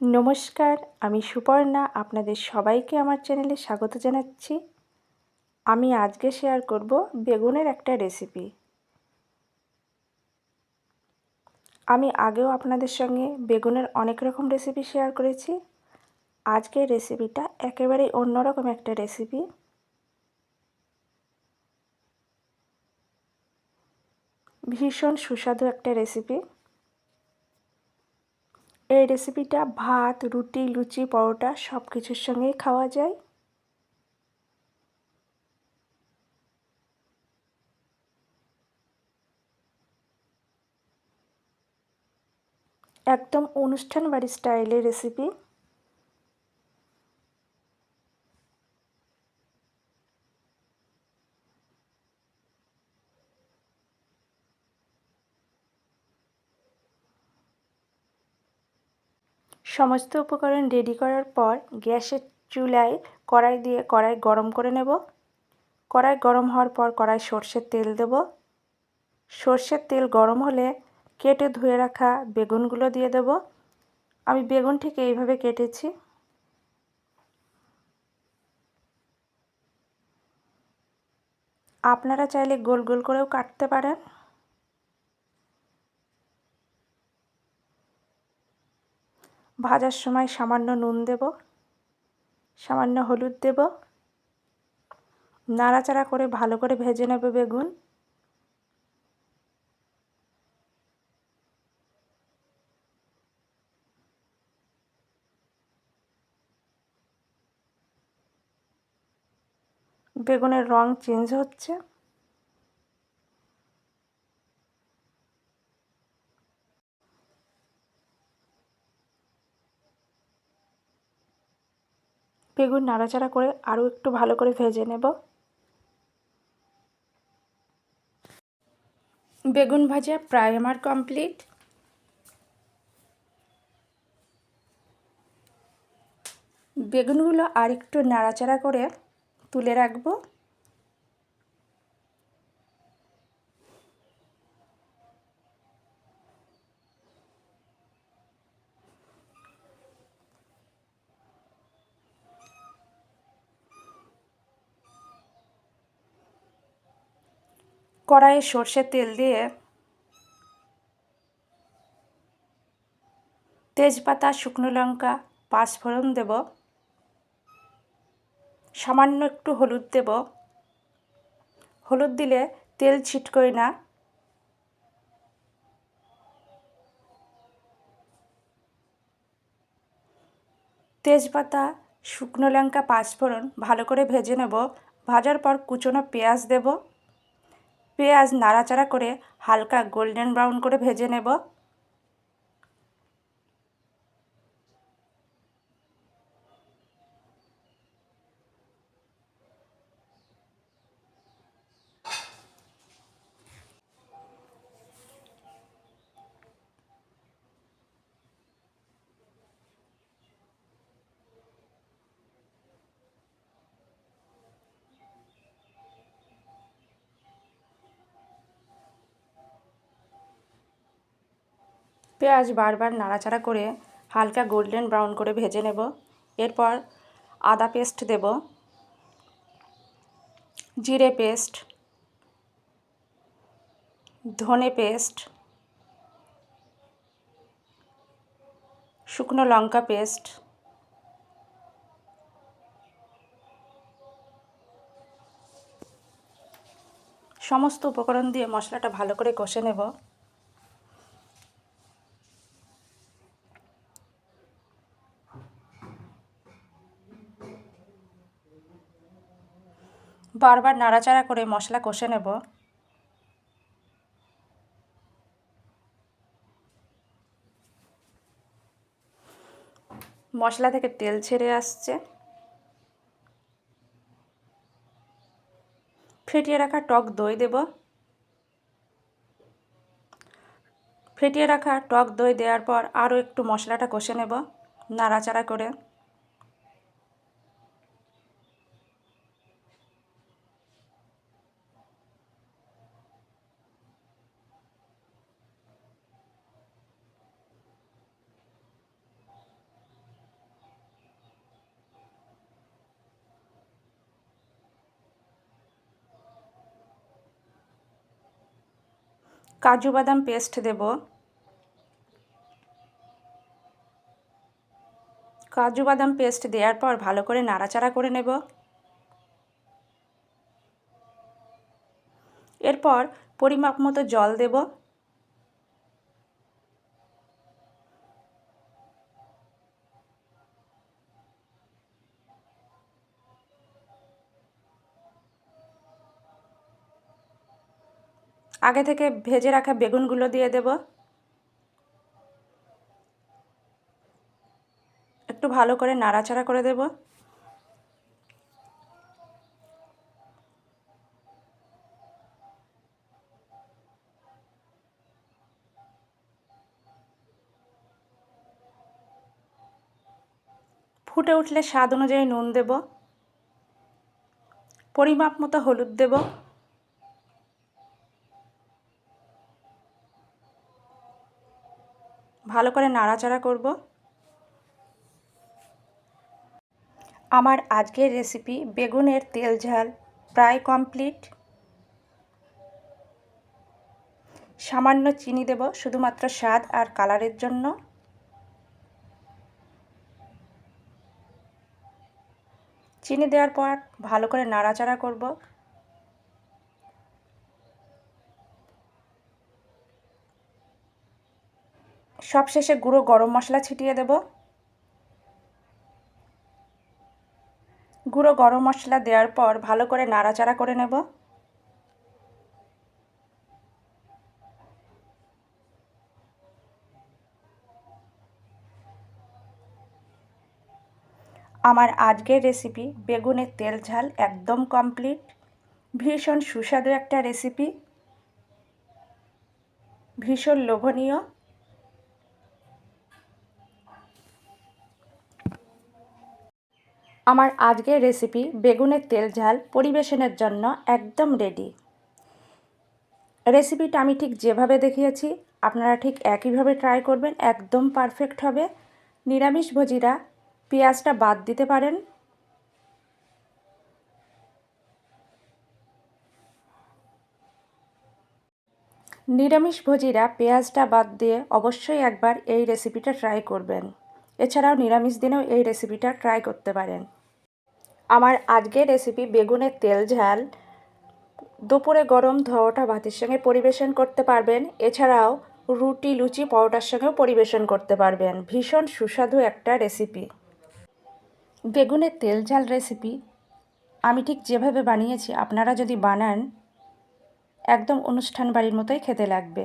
নমস্কার, আমি সুপর্ণা, আপনাদের সবাইকে আমার চ্যানেলে স্বাগত জানাচ্ছি। আমি আজকে শেয়ার করব বেগুনের একটা রেসিপি আমি আগেও আপনাদের সঙ্গে বেগুনের অনেক রকম রেসিপি শেয়ার করেছি। আজকের রেসিপিটা একেবারেই অন্যরকম একটা রেসিপি ভীষণ সুস্বাদু একটা রেসিপি এই রেসিপিটা ভাত, রুটি, লুচি, পরোটা সব কিছুর সঙ্গেই খাওয়া যায়। একদম অনুষ্ঠান বাড়ি স্টাইলের রেসিপি সমস্ত উপকরণ রেডি করার পর গ্যাসের চুলায় কড়াই দিয়ে কড়াই গরম করে নেব। কড়াই গরম হওয়ার পর কড়াই সর্ষের তেল দেব। সর্ষের তেল গরম হলে কেটে ধুয়ে রাখা বেগুনগুলো দিয়ে দেব। আমি বেগুন ঠিক এইভাবে কেটেছি। আপনারা চাইলে গোল গোল করেও কাটতে পারেন। ভাজার সময় সামান্য নুন দেব, সামান্য হলুদ দেব। নাড়াচাড়া করে ভালো করে ভেজে নেবে বেগুন। বেগুনের রং চেঞ্জ হচ্ছে। বেগুন নাড়াচাড়া করে আরও একটু ভালো করে ভেজে নেব। বেগুন ভাজা প্রায় আমার কমপ্লিট। বেগুনগুলো আর একটু নাড়াচাড়া করে তুলে রাখব। কড়াইয়ে সর্ষের তেল দিয়ে তেজপাতা, শুকনো লঙ্কা, পাঁচফোড়ন দেব। সামান্য একটু হলুদ দেব। হলুদ দিলে তেল ছিটকোয় না। তেজপাতা, শুকনো লঙ্কা, পাঁচফোড়ন ভালো করে ভেজে নেব। ভাজার পর কুচনো পেঁয়াজ দেব। পেঁয়াজ নাড়াচাড়া করে হালকা গোল্ডেন ব্রাউন করে ভেজে নেব। পেঁয়াজ বারবার নাড়াচাড়া করে হালকা গোল্ডেন ব্রাউন করে ভেজে নেব। এরপর আদা পেস্ট দেব। জিরে পেস্ট। ধনে পেস্ট। শুকনো লঙ্কা পেস্ট। সমস্ত উপকরণ দিয়ে মশলাটা ভালো করে কষে নেব। বারবার নাড়াচাড়া করে মশলা কষে নেব। মশলা থেকে তেল ছেড়ে আসছে। ফেটিয়ে রাখা টক দই দেব। ফেটিয়ে রাখা টক দই দেওয়ার পর আরও একটু মশলাটা কষে নেব, নাড়াচাড়া করে। কাজু বাদাম পেস্ট দেব। কাজু বাদাম পেস্ট দেওয়ার পর ভালো করে নাড়াচাড়া করে নেব। এরপর পরিমাপ মতো জল দেব। আগে থেকে ভেজে রাখা বেগুনগুলো দিয়ে দেব। একটু ভালো করে নাড়াচাড়া করে দেব। ফুটে উঠলে স্বাদ অনুযায়ী নুন দেব। পরিমাপ মতো হলুদ দেব। ভালো করে নাড়াচাড়া করব। আমার আজকের রেসিপি বেগুনের তেল ঝাল, প্রায় কমপ্লিট সামান্য চিনি দেব, শুধুমাত্র স্বাদ আর কালারের জন্য। চিনি দেওয়ার পর ভালো করে নাড়াচাড়া করব। সবশেষে গুঁড়ো গরম মশলা ছিটিয়ে দেব। গুঁড়ো গরম মশলা দেওয়ার পর ভালো করে নাড়াচাড়া করে নেব। আমার আজকের রেসিপি বেগুনের তেল ঝাল একদম কমপ্লিট। ভীষণ সুস্বাদু একটা রেসিপি। ভীষণ লোভনীয়। আমার আজকের রেসিপি বেগুনের তেল ঝাল পরিবেশনের জন্য একদম রেডি রেসিপিটা আমি ঠিক যেভাবে দেখিয়েছি, আপনারা ঠিক একইভাবে ট্রাই করবেন, একদম পারফেক্ট হবে। নিরামিষভোজীরা পেঁয়াজটা বাদ দিতে পারেন। নিরামিষভোজীরা পেঁয়াজটা বাদ দিয়ে অবশ্যই একবার এই রেসিপিটা ট্রাই করবেন। এছাড়াও নিরামিষ দিনেও এই রেসিপিটা ট্রাই করতে পারেন। আমার আজকের রেসিপি বেগুনের তেল ঝাল। দুপুরে গরম ধোয়াটা ভাতের সঙ্গে পরিবেশন করতে পারবেন। এছাড়াও রুটি, লুচি, পরোটার সঙ্গেও পরিবেশন করতে পারবেন। ভীষণ সুস্বাদু একটা রেসিপি বেগুনের তেল ঝাল রেসিপি আমি ঠিক যেভাবে বানিয়েছি, আপনারা যদি বানান, একদম অনুষ্ঠান বাড়ির মতোই খেতে লাগবে।